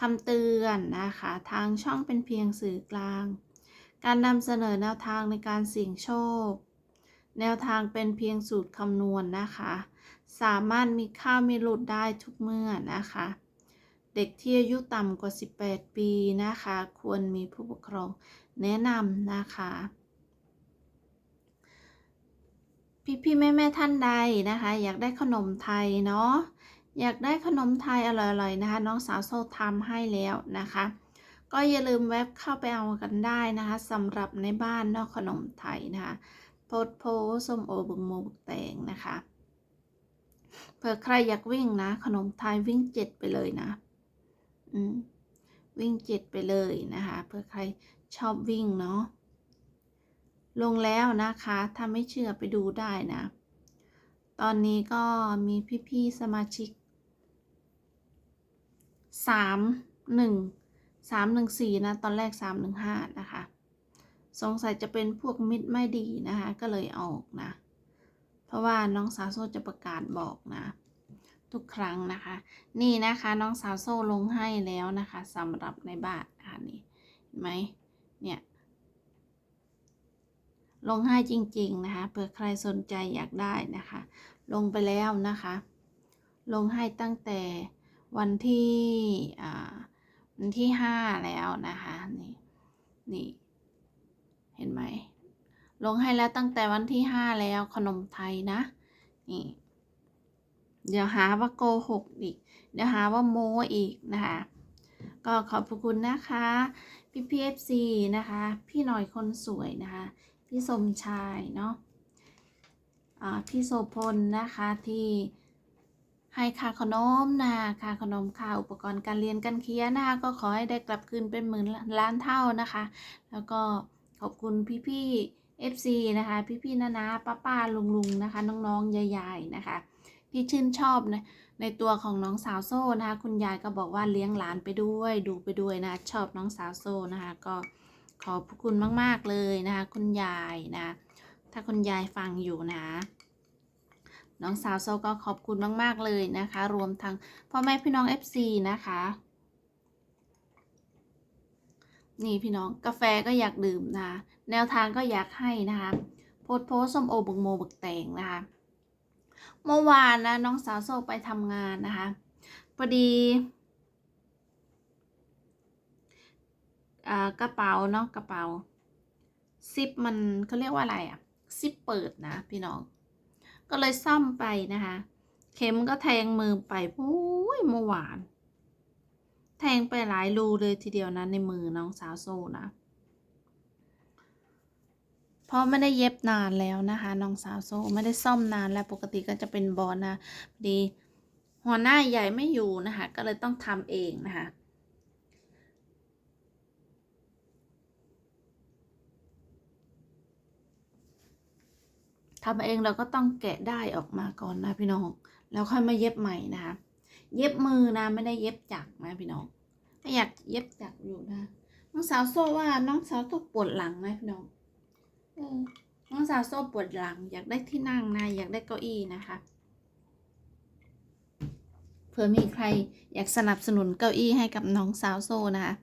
คำเตือนนะคะ ทางช่องเป็นเพียงสื่อกลาง การนำเสนอแนวทางในการเสี่ยงโชค แนวทางเป็นเพียงสูตรคำนวณนะคะ สามารถมีข้าวมีหลุดได้ทุกเมื่อนะคะ เด็กที่อายุต่ำกว่า 18 ปีนะคะ ควรมีผู้ปกครองแนะนำนะคะพี่พี่แม่แม่ท่านใดนะคะ อยากได้ขนมไทยเนาะ อยากได้ขนมไทยอร่อยๆนะคะ น้องสาวโซทำให้แล้วนะคะ ก็อย่าลืมแวบเข้าไปเอากันได้นะคะสำหรับในบ้านนอกขนมไทยนะคะโพดโพส้มโอบึงโมบึกแตงนะคะเผื่อใครอยากวิ่งนะ ขนมไทยวิ่งเจ็ดไปเลยนะ อืมวิ่งเจ็ดไปเลยนะคะเผื่อใครชอบวิ่งเนาะลงแล้วนะคะถ้าไม่เชื่อไปดูได้นะ ตอนนี้ก็มีพี่ๆสมาชิก สามหนึ่งสามหนึ่งสี่นะ ตอนแรกสามหนึ่งห้านะคะ สงสัยจะเป็นพวกมิตรไม่ดีนะคะ ก็เลยออกนะ เพราะว่าน้องสาวโซ่จะประกาศบอกนะ ทุกครั้งนะคะ นี่นะคะน้องสาวโซ่ลงให้แล้วนะคะสำหรับในบ้านนะคะนี่เห็นไหมเนี่ยลงให้จริง ๆ นะคะ เผื่อใครสนใจอยากได้นะคะ ลงไปแล้วนะคะ ลงให้ตั้งแต่ วันที่อ่าวันที่ห้าแล้วนะคะนี่นี่เห็นไหมลงให้แล้วตั้งแต่วันที่ห้าแล้วขนมไทยนะนี่เดี๋ยวหาว่าโกหกอีก เดี๋ยวหาว่าโม้อีกนะคะ ก็ขอบคุณนะคะ พี่พีเอฟซีนะคะ พี่หน่อยคนสวยนะคะ พี่สมชายเนาะอ่าพี่โสพลนะคะที่ ให้ค่าขนมนะค่าขนมค่าอุปกรณ์การเรียนการเขียนนะคะ ก็ขอให้ได้กลับคืนเป็นหมื่นล้านเท่านะคะ แล้วก็ขอบคุณพี่พี่ๆ FC นะคะพี่พี่ๆนานาป้าป้าลุงลุงๆนะคะ น้องๆยายๆนะคะ ที่ชื่นชอบในในตัวของน้องสาวโซ่นะคะ คุณยายก็บอกว่าเลี้ยงหลานไปด้วยดูไปด้วยนะชอบน้องสาวโซ่นะคะ ก็ขอบคุณมาก ๆ เลยนะคะ คุณยายนะ ถ้าคุณยายฟังอยู่นะ น้องสาวโซก็ขอบคุณมาก ๆ เลยนะคะ รวมทั้งพ่อแม่พี่น้อง FC นะคะ นี่พี่น้องกาแฟก็อยากดื่มนะคะแนวทางก็อยากให้นะคะโพดโพสส้มโอบึกโมบึกแตงนะคะ เมื่อวานนะน้องสาวโซไปทำงานนะคะพอดีอกระเป๋าเนาะกระเป๋าซิปมันเขาเรียกว่าอะไรอะซิปเปิดนะพี่น้อง ก็เลยซ่อมไปนะคะ เข็มก็แทงมือไปโอ้ยเมื่อวาน แทงไปหลายรูเลยทีเดียวนะในมือน้องสาวโซนะเพราะไม่ได้เย็บนานแล้วนะคะน้องสาวโซไม่ได้ซ่อมนานแล้วปกติก็จะเป็นบอลนะดี หัวหน้าใหญ่ไม่อยู่นะคะ ก็เลยต้องทำเองนะคะ ทำเองเราก็ต้องแกะได้ออกมาก่อนนะพี่น้อง แล้วค่อยมาเย็บใหม่นะคะ เย็บมือนะไม่ได้เย็บจักรนะพี่น้องถ้าอยากเย็บจักรอยู่นะ น้องสาวโซ่ว่าน้องสาวโซปวดหลังนะพี่น้องเออน้องสาวโซ่ปวดหลัง อยากได้ที่นั่งนะอยากได้เก้าอี้นะคะเผื่อมีใครอยากสนับสนุนเก้าอี้ให้กับน้องสาวโซ่นะคะ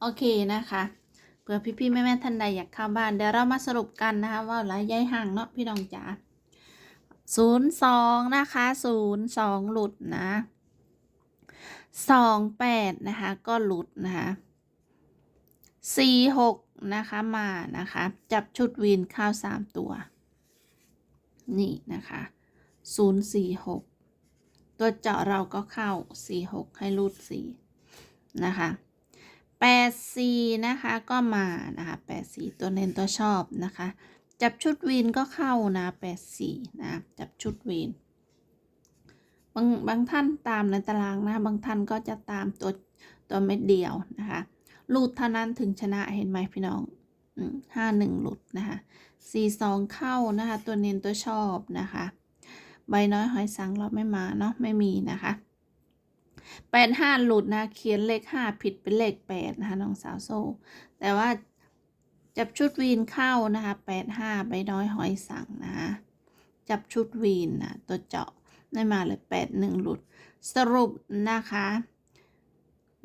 โอเคนะคะ เผื่อพี่ๆแม่ๆท่านใดอยากเข้าบ้านเดี๋ยวเรามาสรุปกันนะคะว่าหลายย้ายห่างเนาะพี่น้องจ๋าศูนย์สองนะคะศูนย์สองหลุดนะสองแปดนะคะก็หลุดนะคะสี่หกนะคะมานะคะจับชุดวินข้าวสามตัว นี่นะคะศูนย์สี่หกตัวเจาะเราก็เข้าสี่หกให้รูดสี่นะคะ แปดสีนะคะก็มานะคะแปดสีตัวเน้นตัวชอบนะคะ จับชุดวีนก็เข้านะแปดสีนะจับชุดวีนบางบางท่านตามในตารางนะบางท่านก็จะตามตัวตัวเม็ดเดียวนะคะหลุดเท่านั้นถึงชนะเห็นไหมพี่น้องห้าหนึ่งหลุดนะคะสี่สองเข้านะคะตัวเน้นตัวชอบนะคะ ใบน้อยหอยสังเราไม่มาเนาะไม่มีนะคะ แปดห้าหลุดนะเขียนเลขห้าผิดเป็นเลขแปดนะคะน้องสาวโซ่ แต่ว่าจับชุดวีนเข้านะคะแปดห้าใบน้อยหอยสังนะคะจับชุดวีนนะตัวเจาะได้มาเลยแปดหนึ่งหลุดสรุปนะคะ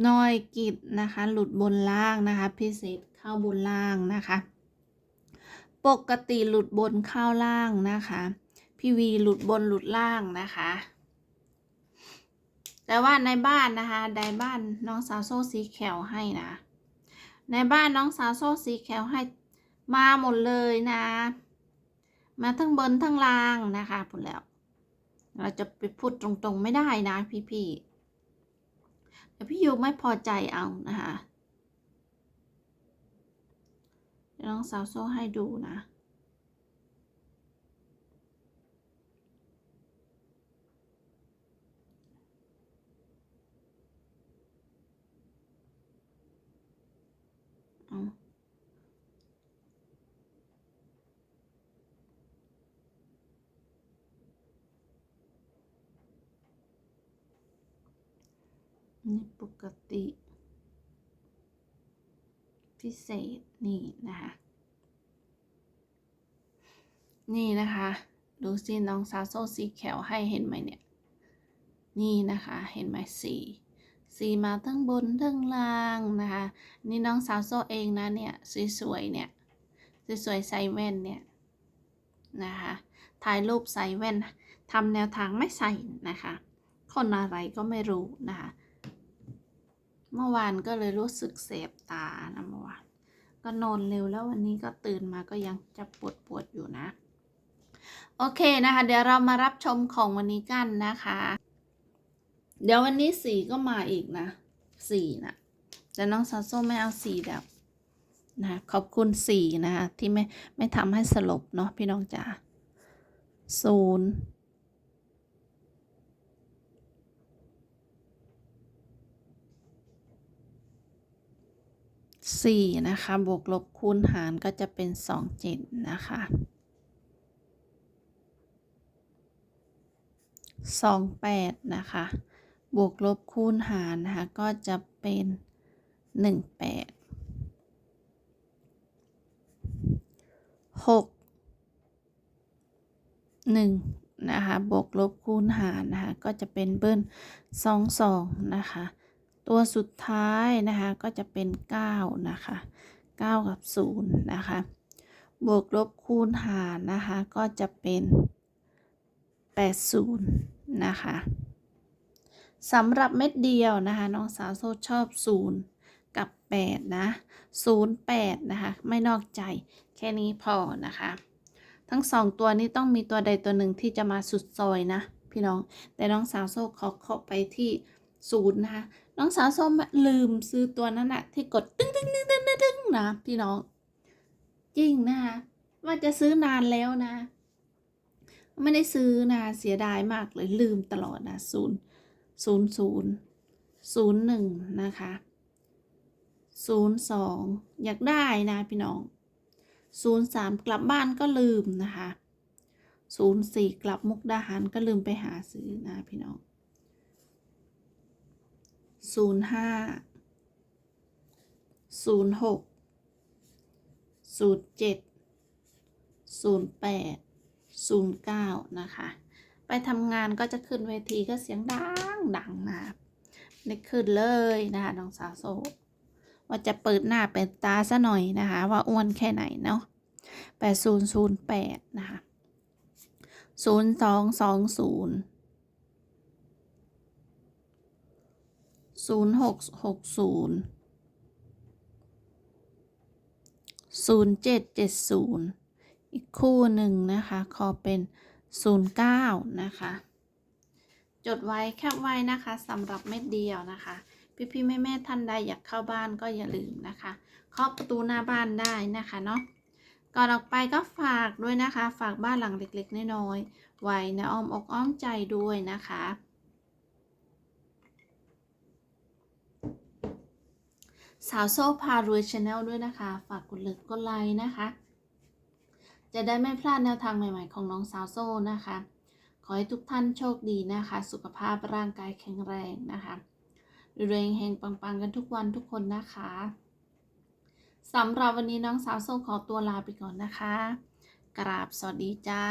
น้อยกิจนะคะ หลุดบนล่างนะคะ พิเศษเข้าบนล่างนะคะ ปกติหลุดบนเข้าล่างนะคะ พี่วีหลุดบนหลุดล่างนะคะ แต่ว่าในบ้านนะคะในบ้านน้องสาวโซ่สีเขียวให้นะ ในบ้านน้องสาวโซ่สีเขียวให้มาหมดเลยนะ มาทั้งบนทั้งล่างนะคะพูดแล้ว เราจะไปพูดตรงๆไม่ได้นะ พี่ๆแต่พี่ยูไม่พอใจเอานะคะน้องสาวโซ่ให้ดูนะ เอา นี่ปกติ พิเศษนี่นะคะ นี่นะคะ ดูสิน้องซาโซสีแขวให้เห็นไหมเนี่ย นี่นะคะเห็นไหมสีสีมาทั้งบนทั้งล่างนะคะ นี่น้องสาวโซเองนะเนี่ยสวยๆเนี่ยสวยๆใส่แว่นเนี่ยนะคะถ่ายรูปใส่แว่นทำแนวทางไม่ใส่นะคะ คนอะไรก็ไม่รู้นะคะ เมื่อวานก็เลยรู้สึกเสบตานะเมื่อวานก็นอนเร็วแล้ววันนี้ก็ตื่นมาก็ยังจะปวดปวดๆอยู่นะ โอเคนะคะ เดี๋ยวเรามารับชมของวันนี้กันนะคะ เดี๋ยววันนี้สีก็มาอีกนะสีนะแต่น้องซาโซไม่เอาสีแบบนะขอบคุณสีนะคะที่ไม่ไม่ทำให้สลบเนาะพี่น้องจ๋าศูนย์ สี่นะคะ บวกลบคูณหารก็จะเป็นสองเจ็ดนะคะสองแปดนะคะ บวกลบคูณหารนะคะ ก็จะเป็นหนึ่งแปดหกหนึ่งนะคะ บวกลบคูณหารนะคะ ก็จะเป็นเบิ้ลสองสองนะคะ ตัวสุดท้ายนะคะก็จะเป็นเก้านะคะเก้ากับศูนย์นะคะ บวกลบคูณหารนะคะก็จะเป็นแปดศูนย์นะคะสำหรับเม็ดเดียวนะคะน้องสาวโซชอบ 0 กับ 8 นะ 0 8 นะคะ ไม่นอกใจแค่นี้พอนะคะ ทั้งสองตัวนี้ต้องมีตัวใดตัวหนึ่งที่จะมาสุดซอยนะ พี่น้องแต่น้องสาวโซขอเข้าไปที่ศูนย์นะคะ น้องสาวโซลืมซื้อตัวนั้นอะที่กดตึ้งตึ้งตึ้งตึ้งตึ้งนะพี่น้อง จริงนะคะว่าจะซื้อนานแล้วนะ ไม่ได้ซื้อนะเสียดายมากเลยลืมตลอดนะศูนย์ศูนย์ศูนย์ศูนย์หนึ่งนะคะศูนย์สองอยากได้นะพี่น้องศูนย์สามกลับบ้านก็ลืมนะคะศูนย์สี่กลับมุกดาหารก็ลืมไปหาซื้อนะพี่น้อง ศูนย์ห้าศูนย์หกศูนย์เจ็ดศูนย์แปดศูนย์เก้านะคะ ไปทำงานก็จะขึ้นเวทีก็เสียงดังดังนะคะได้ขึ้นเลยนะคะน้องสาวโซว่าจะเปิดหน้าเปิดตาซะหน่อยนะคะ ว่าอ้วนแค่ไหนเนาะแปดศูนย์ศูนย์แปดนะคะศูนย์สองสองศูนย์ ศูนย์หกหกศูนย์ศูนย์เจ็ดเจ็ดศูนย์อีกคู่หนึ่งนะคะขอเป็น09นะคะ จดไว้แคปไว้นะคะสำหรับเม็ดเดียวนะคะ พี่ๆแม่ๆท่านใดอยากเข้าบ้านก็อย่าลืมนะคะเคาะประตูหน้าบ้านได้นะคะเนาะก่อนออกไปก็ฝากด้วยนะคะ ฝากบ้านหลังเล็กๆน้อยๆไว้ในอ้อมอกอ้อมใจด้วยนะคะ สาวโซ่พารวยชาแนลด้วยนะคะ ฝากกดเลิกกดไลค์นะคะ จะได้ไม่พลาดแนวทางใหม่ๆของน้องสาวโซ่นะคะ ขอให้ทุกท่านโชคดีนะคะ สุขภาพร่างกายแข็งแรงนะคะรวยๆเฮงๆปังๆกันทุกวันทุกคนนะคะสำหรับวันนี้น้องสาวโซ่ขอตัวลาไปก่อนนะคะ กราบสวัสดีจ้า